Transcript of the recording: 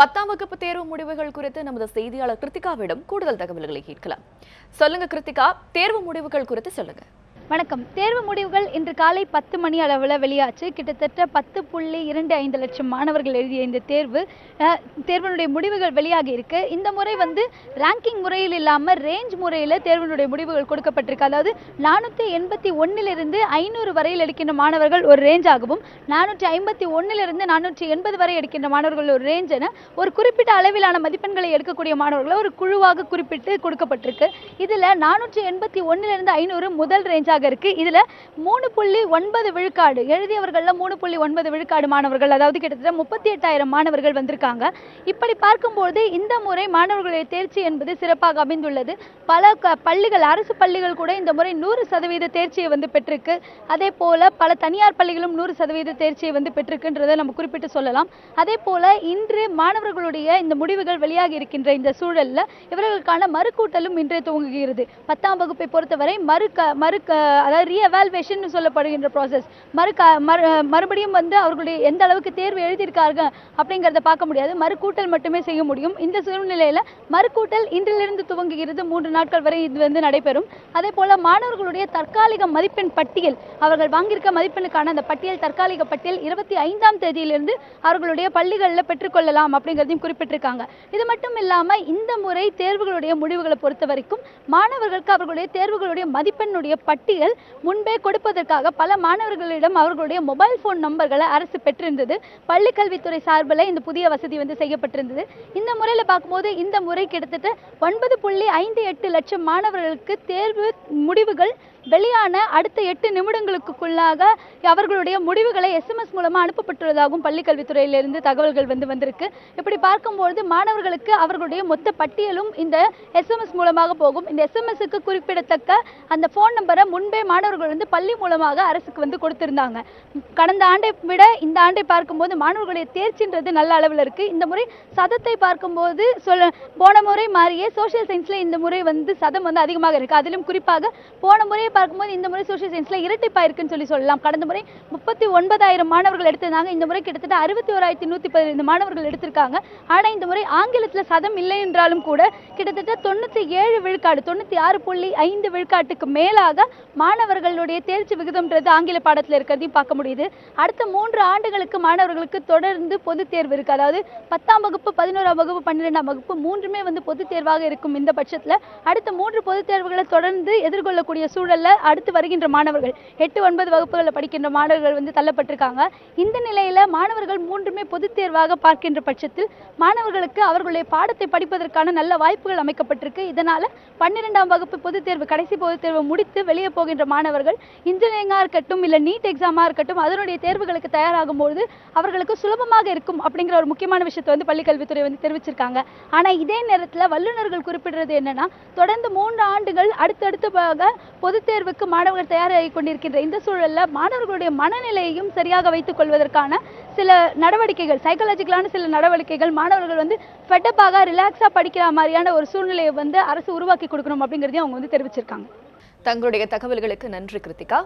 பத்தாம் வகுப்பு தேர்வு முடிவுகள் குறித்து நமது செய்தியாளர் கிருத்திகாவிடம் கூடுதல் தகவல்களை கேட்கலாம். சொல்லுங்க கிருத்திகா தேர்வு முடிவுகள் குறித்து சொல்லுங்க. வணக்கம். தேர்வு முடிவுகள் இன்று காலை பத்து மணி அளவில் வெளியாச்சு. கிட்டத்தட்ட பத்து புள்ளி இரண்டு ஐந்து லட்சம் மாணவர்கள் எழுதிய இந்த தேர்வு அஹ், தேர்வினுடைய முடிவுகள் வெளியாகி இருக்கு. இந்த முறை வந்து ரேங்கிங் முறையில் இல்லாமல் ரேஞ்ச் முறையில் தேர்வினுடைய முடிவுகள் கொடுக்கப்பட்டிருக்கு. அதாவது நானூற்றி எண்பத்தி ஒன்னிலிருந்து ஐநூறு வரையில் எடுக்கின்ற மாணவர்கள் ஒரு ரேஞ்ச் ஆகவும் நானூற்றி ஐம்பத்தி ஒன்னிலிருந்து நானூற்றி எண்பது வரை எடுக்கின்ற மாணவர்கள் ஒரு ரேஞ்ச் என ஒரு குறிப்பிட்ட அளவிலான மதிப்பெண்களை எடுக்கக்கூடிய மாணவர்களை ஒரு குழுவாக குறிப்பிட்டு கொடுக்கப்பட்டிருக்கு. இதில் நானூற்றி எண்பத்தி ஒன்னிலிருந்து ஐநூறு முதல் ரேஞ்சாக இருக்கு. இதில் மூணு புள்ளி ஒன்பது விழுக்காடு எழுதியவர்களில் மூணு புள்ளி ஒன்பது விழுக்காடு மாணவர்கள் அதாவது கிட்டத்தட்ட முப்பத்தி எட்டாயிரம் மாணவர்கள் வந்திருக்காங்க. இப்படி பார்க்கும்போது இந்த முறை மாணவர்களுடைய தேர்ச்சி என்பது சிறப்பாக அமைந்துள்ளது. பல க பள்ளிகள் அரசு பள்ளிகள் கூட இந்த முறை நூறு சதவீத தேர்ச்சியை வந்து பெற்றிருக்கு. அதே போல பல தனியார் பள்ளிகளும் நூறு சதவீத தேர்ச்சியை வந்து பெற்றிருக்குன்றதை நம்ம குறிப்பிட்டு சொல்லலாம். அதே போல இன்று மாணவர்களுடைய இந்த முடிவுகள் வெளியாகி இருக்கின்ற இந்த சூழலில் இவர்களுக்கான மறுக்கூட்டலும் இன்றே துவங்குகிறது. பத்தாம் வகுப்பை பொறுத்தவரை மறு க மறு அதாவது ரீஎவால்வேஷன் சொல்லப்படுகின்ற ப்ராசஸ் மறு மறு மறுபடியும் வந்து அவர்களுடைய எந்த அளவுக்கு தேர்வு எழுதியிருக்காங்க அப்படிங்கிறத பார்க்க முடியாது. மறுக்கூட்டல் மட்டுமே செய்ய முடியும். இந்த சூழ்நிலையில் மறுக்கூட்டல் இன்றிலிருந்து துவங்குகிறது மூன்று நாட்கள் வரை இது வந்து நடைபெறும். அதே போல் மாணவர்களுடைய தற்காலிக மதிப்பெண் பட்டியல் அவர்கள் வாங்கியிருக்க மதிப்பெண்ணுக்கான அந்த பட்டியல் தற்காலிக பட்டியல் இருபத்தி ஐந்தாம் தேதியிலிருந்து அவர்களுடைய பள்ளிகளில் பெற்றுக்கொள்ளலாம் அப்படிங்கிறதையும் குறிப்பிட்டிருக்காங்க. இது மட்டும் இல்லாமல் இந்த முறை தேர்வுகளுடைய முடிவுகளை பொறுத்த வரைக்கும் மாணவர்களுக்கு அவர்களுடைய தேர்வுகளுடைய மதிப்பெண்ணுடைய பட்டியல் முன்பே கொடுப்பதற்காக பல மாணவர்களிடம் அவர்களுடைய மொபைல் ஃபோன் நம்பர்களை அரசு பெற்றிருந்தது. பள்ளி கல்வித்துறை சார்பில் இந்த புதிய வசதி வந்து செய்யப்பட்டிருந்தது. இந்த முறையில் பார்க்கும்போது இந்த முறை கிட்டத்தட்ட ஒன்பது புள்ளி ஐந்து எட்டு லட்சம் மாணவர்களுக்கு தேர்வு முடிவுகள் வெளியான அடுத்த எட்டு நிமிடங்களுக்குள்ளாக அவர்களுடைய முடிவுகளை எஸ்எம்எஸ் மூலமாக அனுப்பப்பட்டுள்ளதாகவும் பள்ளி கல்வித்துறையிலிருந்து தகவல்கள் வந்து வந்திருக்கு. இப்படி பார்க்கும்பொழுது மாணவர்களுக்கு அவர்களுடைய மொத்த பட்டியலும் இந்த எஸ்எம்எஸ் மூலமாக போகும். இந்த எஸ்எம்எஸ்க்கு குறிப்பிடத்தக்க அந்த ஃபோன் நம்பரை முன் முன்பே மாணவர்கள் வந்து பள்ளி மூலமாக அரசுக்கு வந்து கொடுத்திருந்தாங்க. கடந்த ஆண்டை விட இந்த ஆண்டை பார்க்கும்போது மாணவர்களுடைய தேர்ச்சின்றது நல்ல அளவில் இருக்கு. இந்த முறை சதத்தை பார்க்கும்போது சொல்ல போன முறை மாறியே சோஷியல் சயின்ஸ்ல இந்த முறை வந்து சதம் வந்து அதிகமாக இருக்கு. அதிலும் குறிப்பாக போன முறையை பார்க்கும்போது இந்த முறை சோஷியல் சயின்ஸ்ல இரட்டிப்பா இருக்குன்னு சொல்லி சொல்லலாம். கடந்த முறை முப்பத்தி ஒன்பதாயிரம் மாணவர்கள் எடுத்திருந்தாங்க. இந்த முறை கிட்டத்தட்ட அறுபத்தி ஓராயிரத்தி நூத்தி பதினைந்து மாணவர்கள் எடுத்திருக்காங்க. ஆனா இந்த முறை ஆங்கிலத்துல சதம் இல்லை என்றாலும் கூட கிட்டத்தட்ட தொண்ணூத்தி ஏழு விழுக்காடு தொண்ணூத்தி ஆறு புள்ளி ஐந்து விழுக்காட்டுக்கு மேலாக மாணவர்களுடைய தேர்ச்சி விகிதம்ன்றது ஆங்கில பாடத்தில் இருக்கிறதையும் பார்க்க முடியுது. அடுத்த மூன்று ஆண்டுகளுக்கு மாணவர்களுக்கு தொடர்ந்து பொதுத் தேர்வு இருக்கு. அதாவது பத்தாம் வகுப்பு பதினோராம் வகுப்பு பன்னிரெண்டாம் வகுப்பு மூன்றுமே வந்து பொதுத் தேர்வாக இருக்கும் இந்த பட்சத்தில். அடுத்த மூன்று பொதுத் தேர்வுகளை தொடர்ந்து எதிர்கொள்ளக்கூடிய சூழலில் அடுத்து வருகின்ற மாணவர்கள் எட்டு ஒன்பது வகுப்புகளில் படிக்கின்ற மாணவர்கள் வந்து தள்ளப்பட்டிருக்காங்க. இந்த நிலையில் மாணவர்கள் மூன்றுமே பொதுத் தேர்வாக பார்க்கின்ற பட்சத்தில் மாணவர்களுக்கு அவர்களுடைய பாடத்தை படிப்பதற்கான நல்ல வாய்ப்புகள் அமைக்கப்பட்டிருக்கு. இதனால் பன்னிரெண்டாம் வகுப்பு பொதுத் தேர்வு கடைசி பொதுத் தேர்வு முடித்து வெளியே போகின்ற மாணவர்கள் இன்ஜினியரிங்காக இருக்கட்டும் இல்லை நீட் எக்ஸாமாக இருக்கட்டும் அதனுடைய தேர்வுகளுக்கு தயாராகும் பொழுது அவர்களுக்கு சுலபமாக இருக்கும் அப்படிங்கிற ஒரு முக்கியமான விஷயத்தை வந்து பள்ளிக்கல்வித்துறை வந்து தெரிவிச்சிருக்காங்க. ஆனால் இதே நேரத்தில் வல்லுநர்கள் குறிப்பிடுறது என்னன்னா தொடர்ந்து மூன்று ஆண்டுகள் அடுத்தடுத்ததாக பொதுத் தேர்வுக்கு மாணவர்கள் தயாராகி கொண்டிருக்கின்ற இந்த சூழலில் மாணவர்களுடைய மனநிலையையும் சரியாக வைத்துக் கொள்வதற்கான சில நடவடிக்கைகள் சைக்காலஜிக்கலான சில நடவடிக்கைகள் மாணவர்கள் வந்து ஃபெட்டப்பாக ரிலாக்ஸாக படிக்கிற மாதிரியான ஒரு சூழ்நிலையை வந்து அரசு உருவாக்கி கொடுக்கணும் அப்படிங்கிறதையும் அவங்க வந்து தெரிவிச்சிருக்காங்க. தங்களுடைய தகவல்களுக்கு நன்றி கிருத்திகா.